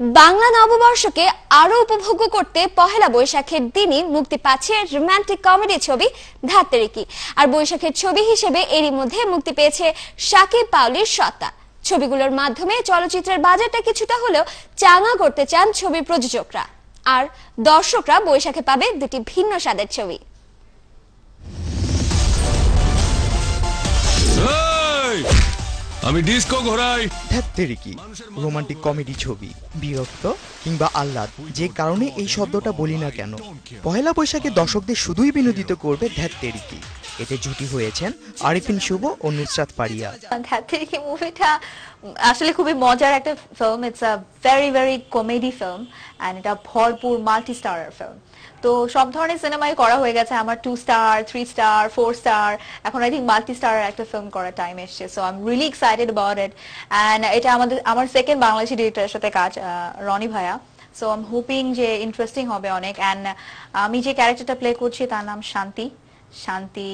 বাংলা নববর্ষকে আরও উপভোগ্য করতে পহেলা বৈশাখের দিনই মুক্তি পাচ্ছে রোমান্টিক কমেডি ছবি ধাত্তেরিকি আর বৈশাখের ছবি হিসেবে এরই মধ্যে মুক্তি পেয়েছে শাকিব পাউলির সত্তা। ছবিগুলোর মাধ্যমে চলচ্চিত্রের বাজারটা কিছুটা হলেও চাঙা করতে চান ছবি প্রযোজকরা। আর দর্শকরা বৈশাখে পাবে দুটি ভিন্ন স্বাদের ছবি। আমি ডিস্কো ঘোরাই ধ্যাত্তেরিকি রোমান্টিক কমেডি ছবি বিরক্ত কিংবা আহ্লাদ যে কারণে এই শব্দটা বলি না কেন? পহেলা বৈশাখে দর্শকদের শুধুই বিনোদিত করবে ধ্যাত্তেরিকি এতে জুটি হয়েছেন আরিফিন শুভ ও নুসরাত পারিয়া ধ্যাত্তেরিকি মুভিটা? আসলে খুবই মজার একটা film it's a very very comedy film and এটা ভরপুর মাল্টি স্টারার ফিল্ম তো সব ধরনের সিনেমাই করা হয়ে গেছে। আমার two star three star four star এখন আই থিঙ্ক মাল্টি স্টার একটা ফিল্ম করার টাইম এসছে। So I am really excited about it and এটা আমাদের, আমার সেকেন্ড বাংলাদেশি ডিরেক্টরের সাথে কাজ রনি ভাইয়া। সো আই এম হোপিং যে ইন্টারেস্টিং হবে অনেক। অ্যান্ড আমি যে ক্যারেক্টারটা প্লে করছি তার নাম শান্তি। শান্তি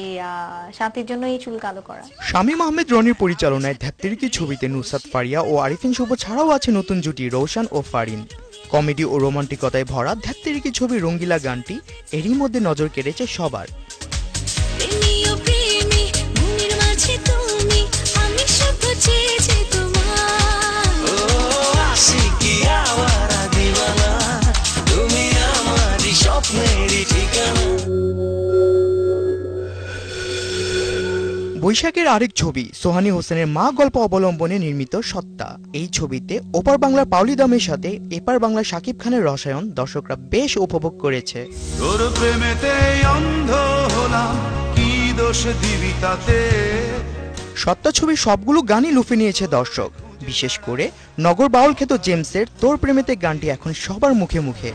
শান্তির জন্য এই চুল কালো করা। শামীম আহমেদ রনির পরিচালনায় ধ্যাত্তেরিকি ছবিতে নুসরাত ফারিয়া ও আরিফিন শুভ ছাড়াও আছে নতুন জুটি রৌশান ও ফারিন। কমেডি ও রোমান্টিকতায় ভরা ধ্যাত্তেরিকি ছবি রঙ্গিলা গানটি এরই মধ্যে নজর কেড়েছে সবার। আমি সব চেয়েছি তোমার বৈশাখের আরেক ছবি সোহানি হোসেনের মা গল্প অবলম্বনে নির্মিত সত্তা। এই ছবিতে ওপার বাংলার পাউলি দামের সাথে এপার বাংলার শাকিব খানের রসায়ন দর্শকরা বেশ উপভোগ করেছে। তোর প্রেমেতে অন্ধ হলাম কি দোষ দিবি তাতে? সত্তা ছবির সবগুলো গানই লুফে নিয়েছে দর্শক। বিশেষ করে নগর বাউল খ্যাত জেমসের তোর প্রেমেতে গানটি এখন সবার মুখে মুখে।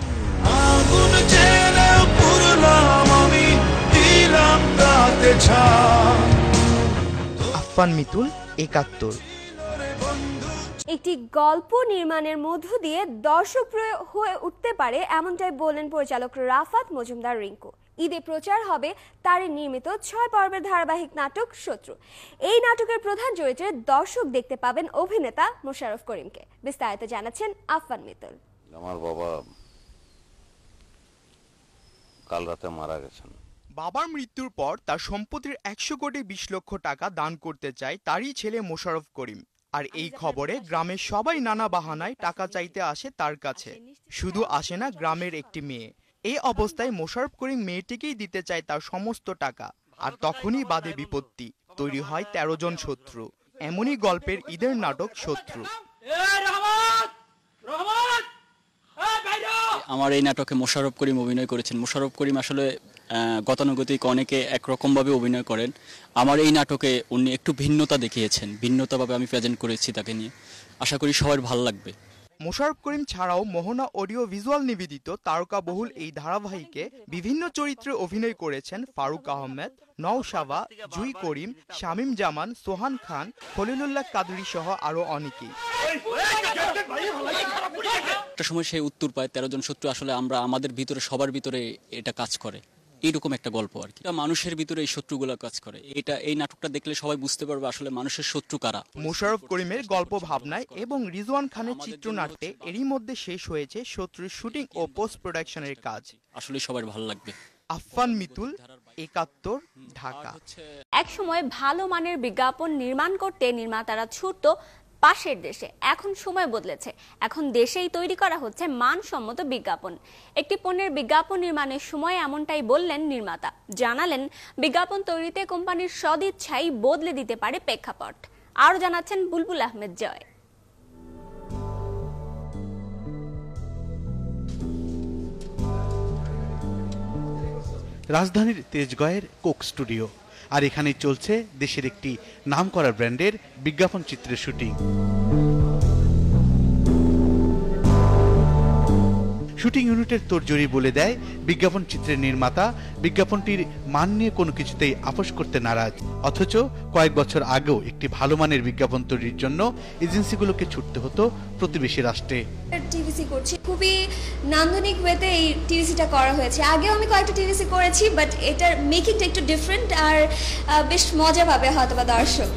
আমি দিলাম তাতে আফফান মিতুল একাত্তর। একটি গল্প নির্মাণের মধ্য দিয়ে দর্শকপ্রিয় হয়ে উঠতে পারে এমনটাই বললেন পরিচালক রাফাত মজুমদার রিঙ্কু। ঈদে প্রচার হবে তার নির্মিত ছয় পর্বের ধারাবাহিক নাটক শত্রু। এই নাটকের প্রধান চরিত্রে দর্শক দেখতে পাবেন অভিনেতা মোশাররফ করিমকে। বিস্তারিত জানাচ্ছেন আফফান মিতুল। আমার বাবা কাল রাতে মারা গেছেন। বাবার মৃত্যুর পর তার সম্পত্তির একশো কোটি বিশ লক্ষ টাকা দান করতে চায় তারই ছেলে মোশারফ করিম। আর এই খবরে গ্রামের সবাই নানা বাহানায় টাকা চাইতে আসে তার কাছে। শুধু আসে না গ্রামের একটি মেয়ে। এই অবস্থায় মোশারফ করিম মেয়েটিকেই দিতে চায় তার সমস্ত টাকা। আর তখনই বাদে বিপত্তি। তৈরি হয় তেরো জন শত্রু। এমনই গল্পের ঈদের নাটক শত্রু। আমার এই নাটকে মোশাররফ করিম অভিনয় করেছেন। মোশাররফ করিম আসলে গতানুগতিক অনেকে একরকমভাবে অভিনয় করেন। আমার এই নাটকে উনি একটু ভিন্নতা দেখিয়েছেন। ভিন্নতাভাবে আমি প্রেজেন্ট করেছি তাকে নিয়ে। আশা করি সবার ভালো লাগবে। মোশাররফ করিম ছাড়াও মোহনা অডিও ভিজুয়াল নিবেদিত তারকা বহুল এই ধারাবাহিকে বিভিন্ন চরিত্রে অভিনয় করেছেন ফারুক আহমেদ, নওশাবা, জুই করিম, শামীম জামান, সোহান খান, খলিলুল্লাহ কাদরি সহ আরও অনেকেই। একটা সময় সে উত্তর পায়, তেরো জন শত্রু আসলে আমরা আমাদের ভিতরে, সবার ভিতরে এটা কাজ করে। এইরকম একটা গল্প আর কি। মানুষের ভিতরে এই শত্রুগুলো কাজ করে। এটা এই নাটকটা দেখলে সবাই বুঝতে পারবে আসলে মানুষের শত্রু কারা। মোশাররফ করিমের গল্প ভাবনায় এবং রিজওয়ান খানের চিত্রনাট্যে এরই মধ্যে শেষ হয়েছে শত্রুর শুটিং ও পোস্ট প্রোডাকশনের কাজ। আসলে সবার ভালো লাগবে। আফফান মিতুল একাত্তর ঢাকা। এক সময় ভালো মানের বিজ্ঞাপন নির্মাণ করতে নির্মাতারা ছুটতো পাশের দেশে। এখন সময় বদলেছে। এখন দেশেই তৈরি করা হচ্ছে মানসম্মত বিজ্ঞাপন। একটি পণ্যের বিজ্ঞাপন নির্মাণের সময় এমনটাই বললেন নির্মাতা। জানালেন, বিজ্ঞাপন তৈরিতে কোম্পানির সদিচ্ছাই বদলে দিতে পারে প্রেক্ষাপট। আরও জানাচ্ছেন বুলবুল আহমেদ জয়। রাজধানীর তেজগয়ের কোক স্টুডিও। আর এখানে চলছে দেশের একটি নাম নামকরা ব্র্যান্ডের বিজ্ঞাপন চিত্রের শুটিং। শুটিং ইউনিটের তোরজোরি বলে দেয়, বিজ্ঞাপন চিত্রের নির্মাতা বিজ্ঞাপনটির মান নিয়ে কোনো কিছুতেই আপোষ করতে নারাজ। অথচ কয়েক বছর আগেও একটি ভালো মানের বিজ্ঞাপন তৈরির জন্য এজেন্সিগুলোকে ছুটতে হতো প্রতিবেশী রাষ্ট্রে। টিভিসি করছি। খুবই নান্দনিক ওয়েতে এই টিভিসিটা করা হয়েছে। আগেও আমি কয়েকটা টিভিসি করেছি বাট এটার মেকিংটা একটু ডিফারেন্ট আর বেশ মজা পাবে হয়তো বা দর্শক।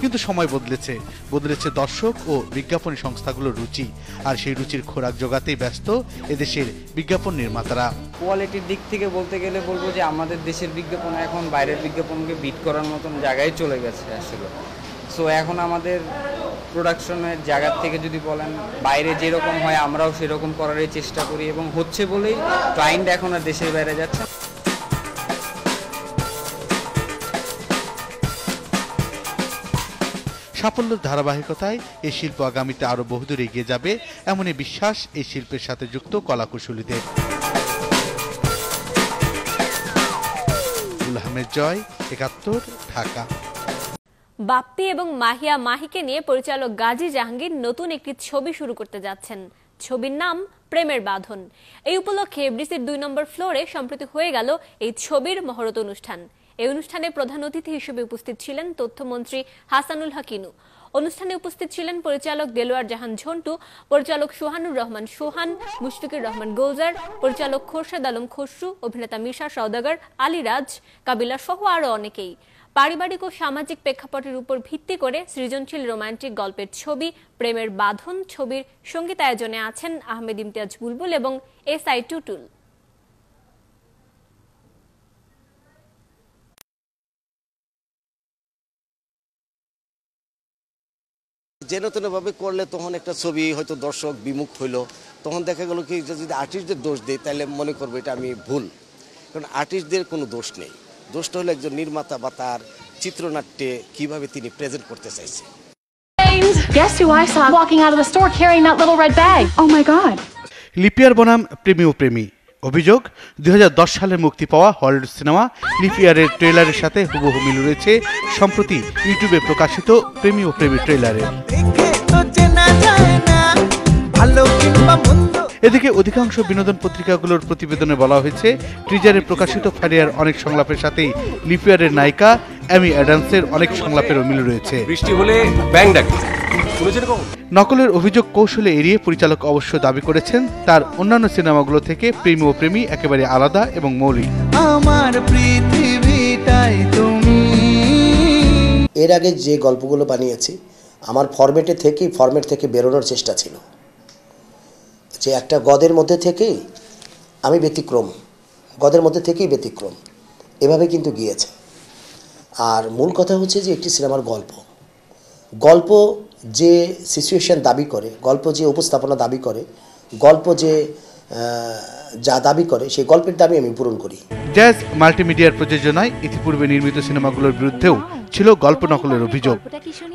কিন্তু কিন্তু সময় বদলেছে। বদলেছে দর্শক ও বিজ্ঞাপনী সংস্থাগুলোর রুচি। আর সেই রুচির খোরাক জোগাতেই ব্যস্ত এদেশের বিজ্ঞাপন নির্মাতারা। কোয়ালিটির দিক থেকে বলতে গেলে বলব যে আমাদের দেশের বিজ্ঞাপন এখন বাইরের বিজ্ঞাপনকে বিট করার মতন জায়গায় চলে গেছে আসলে। সো এখন আমাদের প্রোডাকশনের জায়গার থেকে যদি বলেন, বাইরে যেরকম হয় আমরাও সেরকম করারই চেষ্টা করি এবং হচ্ছে বলেই ক্লায়েন্ট এখন আর দেশের বাইরে যাচ্ছে সাফল্যের ধারাবাহিকতায় এই শিল্প আগামীতে আরও বহুদূর এগিয়ে যাবে, এমনই বিশ্বাস এই শিল্পের সাথে যুক্ত কলাকুশলীদের। আহমেদ জয়, একাত্তর, ঢাকা। বাপ্পি এবং মাহিয়া মাহিকে নিয়ে পরিচালক গাজী জাহাঙ্গীর নতুন একটি ছবি শুরু করতে যাচ্ছেন। ছবির নাম প্রেমের বাঁধন। এই উপলক্ষে এফডিসির দুই নম্বর ফ্লোরে সম্প্রতি হয়ে গেল এই ছবির মহরত অনুষ্ঠান। এই অনুষ্ঠানে প্রধান অতিথি হিসেবে উপস্থিত ছিলেন তথ্যমন্ত্রী হাসানুল হাকিনু। অনুষ্ঠানে উপস্থিত ছিলেন পরিচালক দেলোয়ার জাহান ঝন্টু, পরিচালক সোহানুর রহমান সোহান, মুশফিকুর রহমান গোলজার, পরিচালক খোরশেদ আলম খসরু, অভিনেতা মিশা সওদাগর আলিরাজ কাবিলা সহ আরও অনেকেই। পারিবারিক ও সামাজিক প্রেক্ষাপটের উপর ভিত্তি করে সৃজনশীল রোমান্টিক গল্পের ছবি, প্রেমের বাঁধন ছবির সঙ্গীতায়োজনে আছেন আহমেদ ইমতিয়াজ বুলবুল এবং এস আই টুটুল। যেন তেনভাবে করলে তখন একটা ছবি হয়তো দর্শক বিমুখ হইল। তখন দেখা গেল কি যদি আর্টিস্টদের দোষ দিই তাহলে মনে করব এটা আমি ভুল। কারণ আর্টিস্টদের কোনো দোষ নেই। দোষটা হলো একজন নির্মাতা বা তার চিত্রনাট্যে কীভাবে তিনি প্রেজেন্ট করতে চাইছে Guess who I saw walking out of the store carrying that little red bag? Oh my god. লিপিয়ার বনাম প্রেমী ও প্রেমী অভিযোগ দুই হাজার দশ সালে মুক্তি পাওয়া হলিউড সিনেমা লিপিয়ারের ট্রেলারের সাথে হুবহু মিল রয়েছে সম্প্রতি ইউটিউবে প্রকাশিত প্রেমী ও প্রেমী ট্রেলারে এদিকে অধিকাংশ বিনোদন পত্রিকাগুলোর প্রতিবেদনে বলা হয়েছে ট্রিজারে প্রকাশিত ফারিয়ার অনেক সংলাপের সাথেই লিপিয়ারের নায়িকা অ্যামি অ্যাডামসের অনেক সংলাপেরও মিল রয়েছে। বৃষ্টি হলে ব্যাং ডাকে নকলের অভিযোগ কৌশলে এড়িয়ে পরিচালক অবশ্য দাবি করেছেন তার অন্যান্য সিনেমাগুলো থেকে প্রেমী ও প্রেমী একেবারে আলাদা এবং মৌলিক। আমার পৃথিবীটাই তুমি। এর আগে যে গল্পগুলো বানিয়েছি আমার ফরম্যাটে থেকেই ফরম্যাট থেকে বেরোনোর চেষ্টা ছিল। যে একটা গদের মধ্যে থেকেই আমি ব্যতিক্রম, গদের মধ্যে থেকেই ব্যতিক্রম। এভাবে কিন্তু গিয়েছে। আর মূল কথা হচ্ছে যে একটি সিনেমার গল্প। গল্প যে সিচুয়েশন দাবি করে, গল্প যে উপস্থাপনা দাবি করে, গল্প যে যা দাবি করে, সেই গল্পের দাবি আমি পূরণ করি। জ্যাজ মাল্টিমিডিয়ার প্রযোজনায় ইতিপূর্বে নির্মিত সিনেমাগুলোর বিরুদ্ধেও ছিল গল্প নকলের অভিযোগ।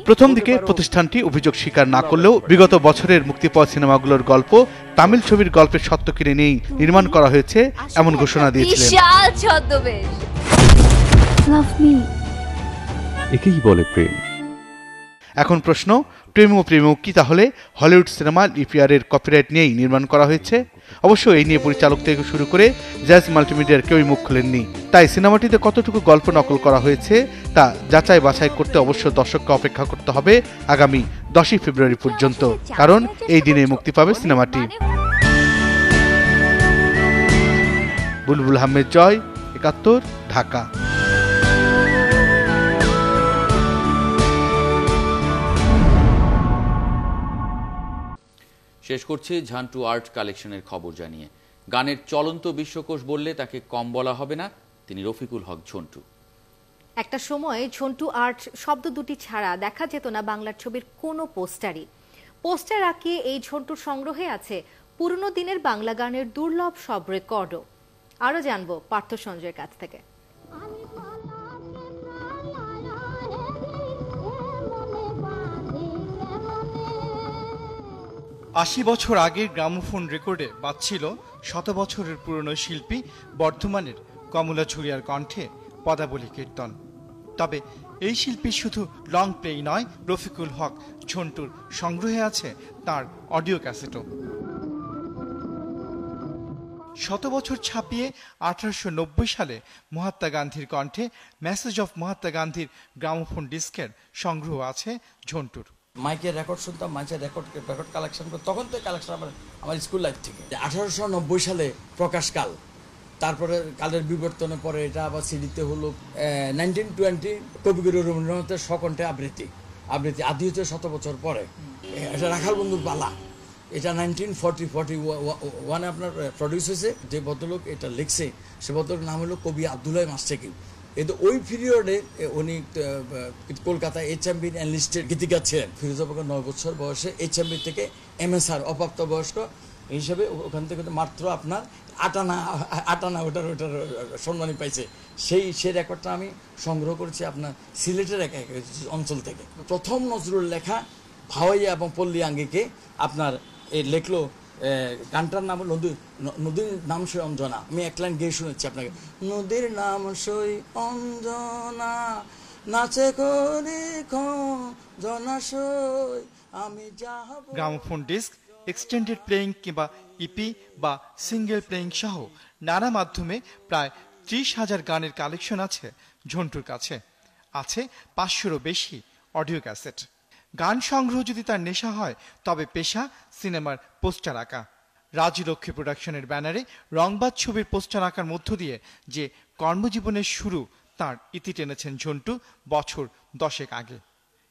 প্রথম দিকে প্রতিষ্ঠানটি অভিযোগ স্বীকার না করলেও বিগত বছরের মুক্তি পাওয়া সিনেমাগুলোর গল্প তামিল ছবির গল্পের সত্য কিনে নিয়েই নির্মাণ করা হয়েছে এমন ঘোষণা দিয়েছিলেন. একেই বলে প্রেম। এখন প্রশ্ন প্রেম ও প্রেম কি তাহলে? হলিউড সিনেমা লিপিয়ারের কপিরাইট নিয়েই নির্মাণ করা হয়েছে? অবশ্য এই নিয়ে পরিচালক থেকে শুরু করে জ্যাজ মাল্টিমিডিয়ার কেউই মুখ খুলেননি। তাই সিনেমাটিতে কতটুকু গল্প নকল করা হয়েছে, তা যাচাই বাছাই করতে অবশ্য দর্শককে অপেক্ষা করতে হবে আগামী দশই ফেব্রুয়ারি পর্যন্ত, কারণ এই দিনে মুক্তি পাবে সিনেমাটি। বুলবুল আহমেদ জয়, একাত্তর, ঢাকা। শেষ করছি ঝান্টু আর্ট কালেকশনের খবর জানিয়ে। গানের চলন্ত বিশ্বকোষ বললে তাকে কম বলা হবে না, তিনি রফিকুল হক ঝন্টু। একটা সময় ঝন্টু আর্ট শব্দ দুটি ছাড়া দেখা যেত না বাংলার ছবির কোনো পোস্টারই। পোস্টার আঁকিয়ে এই ঝন্টুর সংগ্রহে আছে পুরনো দিনের বাংলা গানের দুর্লভ সব রেকর্ডও। আরও জানব পার্থ সঞ্জয়ের কাছ থেকে। আশি বছর আগের গ্রামোফোন রেকর্ডে বাজছিল শত বছরের পুরনো শিল্পী বর্ধমানের কমলা ছুরিয়ার কণ্ঠে পদাবলী কীর্তন। তবে এই শিল্পী শুধু লং প্লেই নয়, রফিকুল হক ঝন্টুর সংগ্রহে আছে তার অডিও ক্যাসেটও। শত বছর ছাপিয়ে আঠারোশো নব্বই সালে মহাত্মা গান্ধীর কণ্ঠে মেসেজ অফ মহাত্মা গান্ধীর গ্রামোফোন ডিস্কের সংগ্রহ আছে ঝন্টুর। মাইকের রেকর্ড শুনতাম, মাইকের রেকর্ড রেকর্ড কালেকশন করতাম তখন তো কালেকশন আমার আমার স্কুল লাইফ থেকে। আঠারোশো নব্বই সালে প্রকাশকাল তারপরে কালের বিবর্তনের পরে এটা আবার সিডিতে হলো নাইনটিন টোয়েন্টি কবিগুরু রবীন্দ্রনাথের সকণ্ঠে আবৃত্তি। আবৃত্তি আদি হচ্ছে শত বছর পরে এটা রাখাল বন্ধুর পালা এটা নাইনটিন ফর্টি ফর্টি ওয়ানে আপনার প্রডিউস হয়েছে, যে ভদ্রলোক এটা লিখছে, সে ভদ্রলোক নাম হলো কবি আবদুল্লাহ মাস্টেকিম কিন্তু ওই পিরিয়ডে উনি Kolkata H M V enlisted গীতিকার ছিলেন। ফিরোজাবাগের নয় বছর বয়সে এইচ এম বি থেকে এমএসআর অপ্রাপ্ত বয়স্ক হিসেবে ওখান থেকে মাত্র আপনার আটানা আটানা ওটার ওটার সম্মানী পাইছে। সেই সেই রেকর্ডটা আমি সংগ্রহ করেছি আপনার সিলেটের এক অঞ্চল থেকে। প্রথম নজরুল লেখা ভাওয়াইয়া এবং পল্লী আঙ্গিকে আপনার এ লেখলো গানটার নাম নদী নদীর নাম সই অঞ্জনা। আমি এক লাইন গেয়ে শুনেছি আপনাকে। নদীর নাম সই অঞ্জনা, নাচে করে জনা সই, আমি যাব গ্রামোফোন ডিস্ক, এক্সটেন্ডেড প্লেয়িং কিংবা ইপি বা সিঙ্গেল প্লেয়িং সহ নানা মাধ্যমে প্রায় ত্রিশ হাজার গানের কালেকশন আছে ঝন্টুর কাছে। আছে পাঁচশোরও বেশি অডিও ক্যাসেট। গান সংগ্রহ যদি তার নেশা হয়, তবে পেশা সিনেমার পোস্টার আঁকা। রাজলক্ষ্মী প্রোডাকশনের ব্যানারে রংবাদ ছবির পোস্টার আঁকার মধ্য দিয়ে যে কর্মজীবনের শুরু, তার ইতি টেনেছেন ঝন্টু বছর দশেক আগে।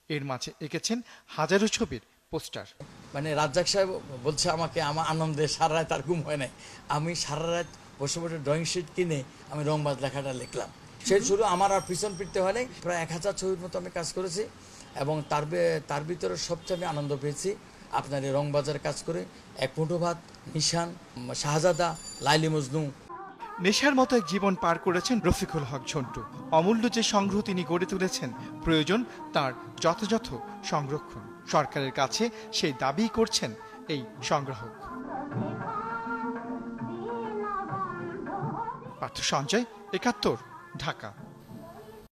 এর মাঝে এঁকেছেন হাজারো ছবির পোস্টার। মানে রাজ্জাক সাহেব বলছে আমাকে, আমার আনন্দে সারা রাত আর ঘুম হয় নাই। আমি সারা রাত বসে বসে ড্রয়িং শিট কিনে আমি রংবাজ লেখাটা লিখলাম। সেই শুরু আমার আর পিছন ফিরতে হয় নাই। প্রায় এক হাজার ছবির মতো আমি কাজ করেছি। এবং তার তার ভিতরে সবচেয়ে আমি আনন্দ পেয়েছি। আপনার এই রংবাজার কাজ করে এক মুঠো ভাত, নিশান, শাহজাদা, লাইলি মজনু। নেশার মতো এক জীবন পার করেছেন রফিকুল হক ঝন্টু। অমূল্য যে সংগ্রহ তিনি গড়ে তুলেছেন, প্রয়োজন তার যথাযথ সংরক্ষণ। সরকারের কাছে সেই দাবি করছেন এই সংগ্রাহক। পার্থ সঞ্জয়, একাত্তর, ঢাকা।